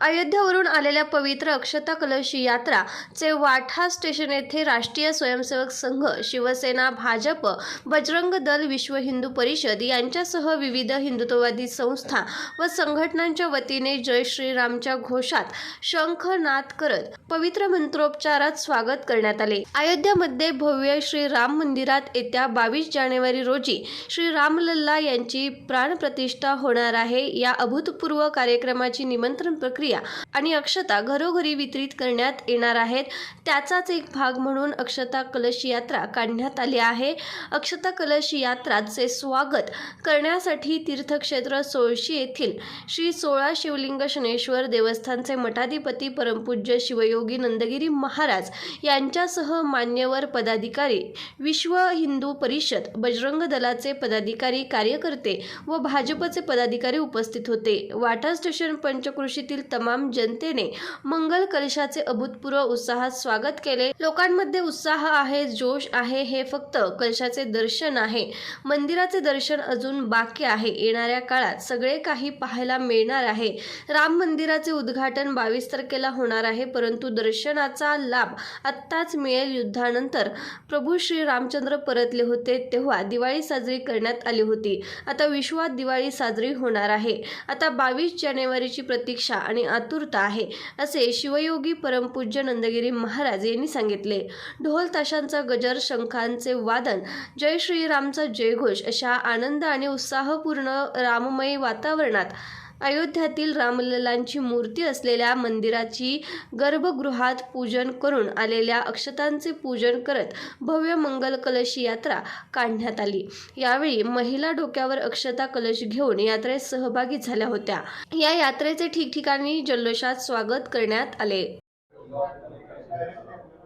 अयोध्येवरून आलेल्या पवित्र अक्षता कलश यात्रा चे वाठा स्टेशन येथे राष्ट्रीय स्वयंसेवक संघ शिवसेना भाजप बजरंग दल विश्व हिंदू परिषद यांच्यासह विविध हिंदुत्ववादी संस्था व संघटनांच्या वतीने जय श्रीरामच्या घोषात शंखनाद करत पवित्र मंत्रोपचारात स्वागत करण्यात आले. अयोध्यामध्ये भव्य श्री राम मंदिरात येत्या बावीस जानेवारी रोजी श्री रामलल्ला यांची प्राणप्रतिष्ठा होणार आहे. या अभूतपूर्व कार्यक्रमाची निमंत्रण प्रक्रिया आणि अक्षता घरोघरी वितरित करण्यात येणार आहेत. त्याचाच एक भाग म्हणून अक्षता कलश यात्रा काढण्यात आली आहे. अक्षता कलश यात्राचे स्वागत करण्यासाठी तीर्थक्षेत्र सोळशी येथील श्री सोळा शिवलिंग शनेश्वर देवस्थानचे मठाधिपती परमपूज्य शिवयोगी नंदगिरी महाराज यांच्यासह मान्यवर पदाधिकारी विश्व हिंदू परिषद बजरंग दलाचे पदाधिकारी कार्यकर्ते व भाजपचे पदाधिकारी उपस्थित होते. वाटा स्टेशन पंचकृषीतील तमाम जनतेने मंगल कलशाचे अभूतपूर्व उत्साहात स्वागत केले. लोकांमध्ये उत्साह आहे जोश आहे हे फक्त कलशाचे दर्शन आहे. मंदिराचे दर्शन अजून बाकी आहे. येणाऱ्या काळात सगळे काही पाहायला मिळणार आहे. राम मंदिराचे उद्घाटन बावीस तारखेला होणार आहे परंतु दर्शनाचा लाभ आत्ताच मिळेल युद्धानंतर. प्रभू श्री रामचंद्र परतले होते तेव्हा दिवाळी साजरी करण्यात आली होती. आता विश्वात दिवाळी साजरी होणार आहे. आता बावीस जानेवारीची प्रतीक्षा आणि आतुरता आहे असे शिवयोगी परमपूज्य नंदगिरी महाराज यांनी सांगितले. ढोल ताशांचा गजर शंखांचे वादन जय श्रीरामचा जयघोष अशा आनंद आणि उत्साहपूर्ण राममयी वातावरणात अयोध्यातील रामललांची मूर्ती असलेल्या मंदिराची गर्भगृहात पूजन करून आलेल्या अक्षतांचे पूजन करत भव्य मंगल कलश यात्रा काढण्यात आली. यावेळी महिला डोक्यावर अक्षता कलश घेऊन यात्रेत सहभागी झाल्या होत्या. या यात्रेचे ठिकठिकाणी जल्लोषात स्वागत करण्यात आले.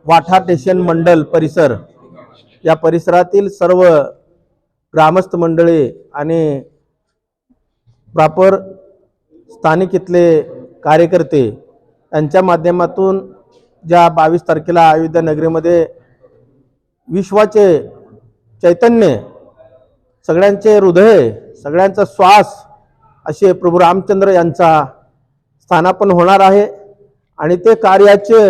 वाठा स्टेशन मंडल परिसर. या परिसरातील सर्व ग्रामस्थ मंडळी आणि प्रॉपर स्थानिक इथले कार्यकर्ते यांच्या माध्यमातून ज्या बावीस तारखेला अयोध्या नगरीमध्ये विश्वाचे चैतन्य सगळ्यांचे हृदय सगळ्यांचा श्वास असे प्रभू रामचंद्र यांचा स्थानापन होणार आहे आणि ते कार्याचे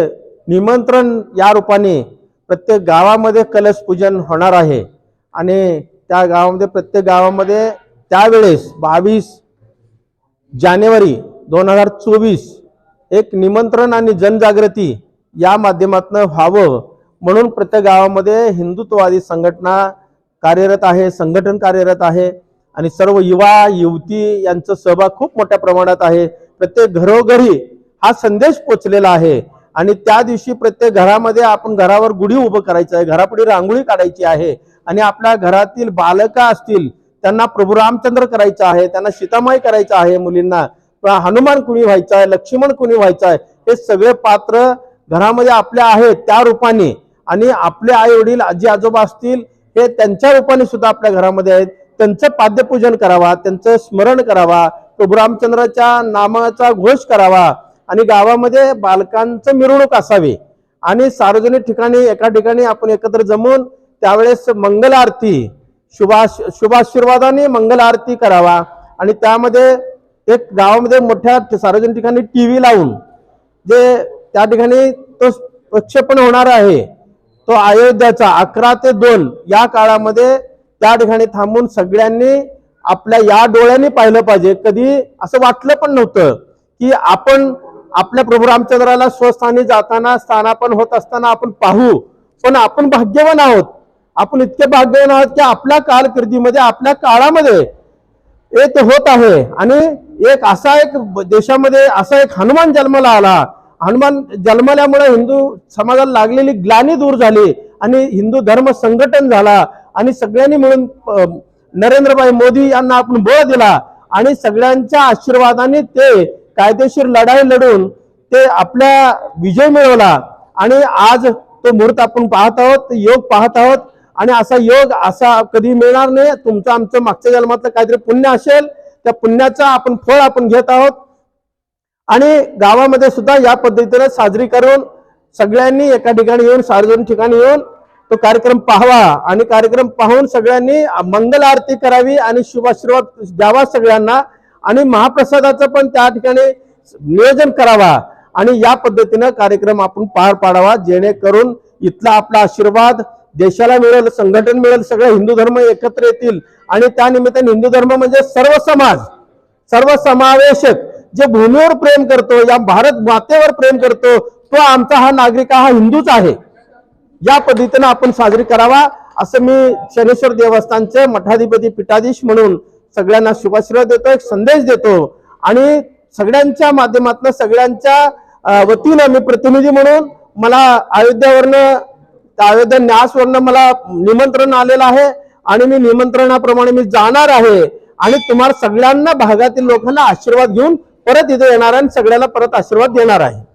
निमंत्रण या रूपाने प्रत्येक गावामध्ये कलश पूजन होणार आहे. आणि त्या गावामध्ये प्रत्येक गावामध्ये त्यावेळेस बावीस जानेवारी दोन हजार चोवीस. एक निमंत्रण आणि जनजागृती या माध्यमातून व्हावं म्हणून प्रत्येक गावामध्ये हिंदुत्ववादी संघटना कार्यरत आहे संघटन कार्यरत आहे आणि सर्व युवा युवती यांचा सहभाग खूप मोठ्या प्रमाणात आहे. प्रत्येक घरोघरी हा संदेश पोचलेला आहे आणि त्या दिवशी प्रत्येक घरामध्ये आपण घरावर गुढी उभं करायचं आहे घरापुढे रांगोळी काढायची आहे आणि आपल्या घरातील बालका असतील त्यांना प्रभू रामचंद्र करायचं आहे त्यांना सीतामाई करायचं आहे मुलींना. हनुमान कुणी व्हायचं आहे लक्ष्मण कुणी व्हायचं आहे हे सगळे पात्र घरामध्ये आपल्या आहेत त्या रूपाने. आणि आपले आई वडील आजी आजोबा असतील हे त्यांच्या रूपाने सुद्धा आपल्या घरामध्ये आहेत. त्यांचं पाद्यपूजन करावा त्यांचं स्मरण करावा प्रभू रामचंद्राच्या नामाचा घोष करावा. आणि गावामध्ये बालकांचं मिरवणूक असावी. आणि सार्वजनिक ठिकाणी एका ठिकाणी आपण एकत्र जमून त्यावेळेस मंगल आरती शुभाश शुभाशीर्वादाने मंगल आरती करावा आणि त्यामध्ये एक गावामध्ये मोठ्या सार्वजनिक ठिकाणी टी व्ही लावून जे त्या ठिकाणी तो प्रक्षेपण होणार आहे तो अयोध्याचा अकरा ते दोन या काळामध्ये त्या ठिकाणी थांबून सगळ्यांनी आपल्या या डोळ्यांनी पाहिलं पाहिजे. कधी असं वाटलं पण नव्हतं की आपण आपल्या प्रभू रामचंद्राला स्वस्थानी जाताना स्थानापन होत असताना आपण पाहू. पण आपण भाग्यवान आहोत. आपण इतके भाग्यवान आहोत की आपल्या कारकिर्दीमध्ये आपल्या काळामध्ये एक होत आहे. आणि एक असा एक देशामध्ये असा एक हनुमान जन्माला आला. हनुमान जन्मल्यामुळे हिंदू समाजाला लागलेली ग्लानी दूर झाली आणि हिंदू धर्म संघटन झाला आणि सगळ्यांनी मिळून नरेंद्रभाई मोदी यांना आपण बळ दिला आणि सगळ्यांच्या आशीर्वादाने ते कायदेशीर लढाई लढून ते आपल्या विजय मिळवला. आणि आज तो मुहूर्त आपण पाहत आहोत योग पाहत आहोत. आणि असा योग असा कधी मिळणार नाही. तुमचं आमचं मागच्या जन्मातलं काहीतरी पुण्य असेल त्या पुण्याचा आपण फळ आपण घेत आहोत. आणि गावामध्ये सुद्धा या पद्धतीने साजरी करून सगळ्यांनी एका ठिकाणी येऊन सार्वजनिक ठिकाणी येऊन तो कार्यक्रम पाहावा. आणि कार्यक्रम पाहून सगळ्यांनी मंगल आरती करावी आणि शुभाशीर्वाद द्यावा सगळ्यांना. आणि महाप्रसादाचं पण त्या ठिकाणी नियोजन करावा. आणि या पद्धतीनं कार्यक्रम आपण पार पाडावा जेणेकरून इथला आपला आशीर्वाद देशाला मिळेल संघटन मिळेल सगळे हिंदू धर्म एकत्र येतील. आणि त्या निमित्ताने हिंदू धर्म म्हणजे सर्व समाज सर्व समावेशक जे भूमीवर प्रेम करतो या भारत मातेवर प्रेम करतो तो आमचा हा नागरिक हा हिंदूच आहे. या पद्धतीनं आपण साजरी करावा असं मी शनेश्वर देवस्थानचे मठाधिपती पीठाधीश म्हणून सगळ्यांना शुभाशीर्वाद देतो एक संदेश देतो. आणि सगळ्यांच्या माध्यमातून सगळ्यांच्या वतीनं मी प्रतिनिधी म्हणून मला अयोध्यावरनं त्यावेळेस न्यासवरनं मला निमंत्रण आलेलं आहे आणि मी निमंत्रणाप्रमाणे मी जाणार आहे आणि तुम्हाला सगळ्यांना भागातील लोकांना आशीर्वाद घेऊन परत इथे येणार आहे आणि सगळ्याला परत आशीर्वाद देणार आहे.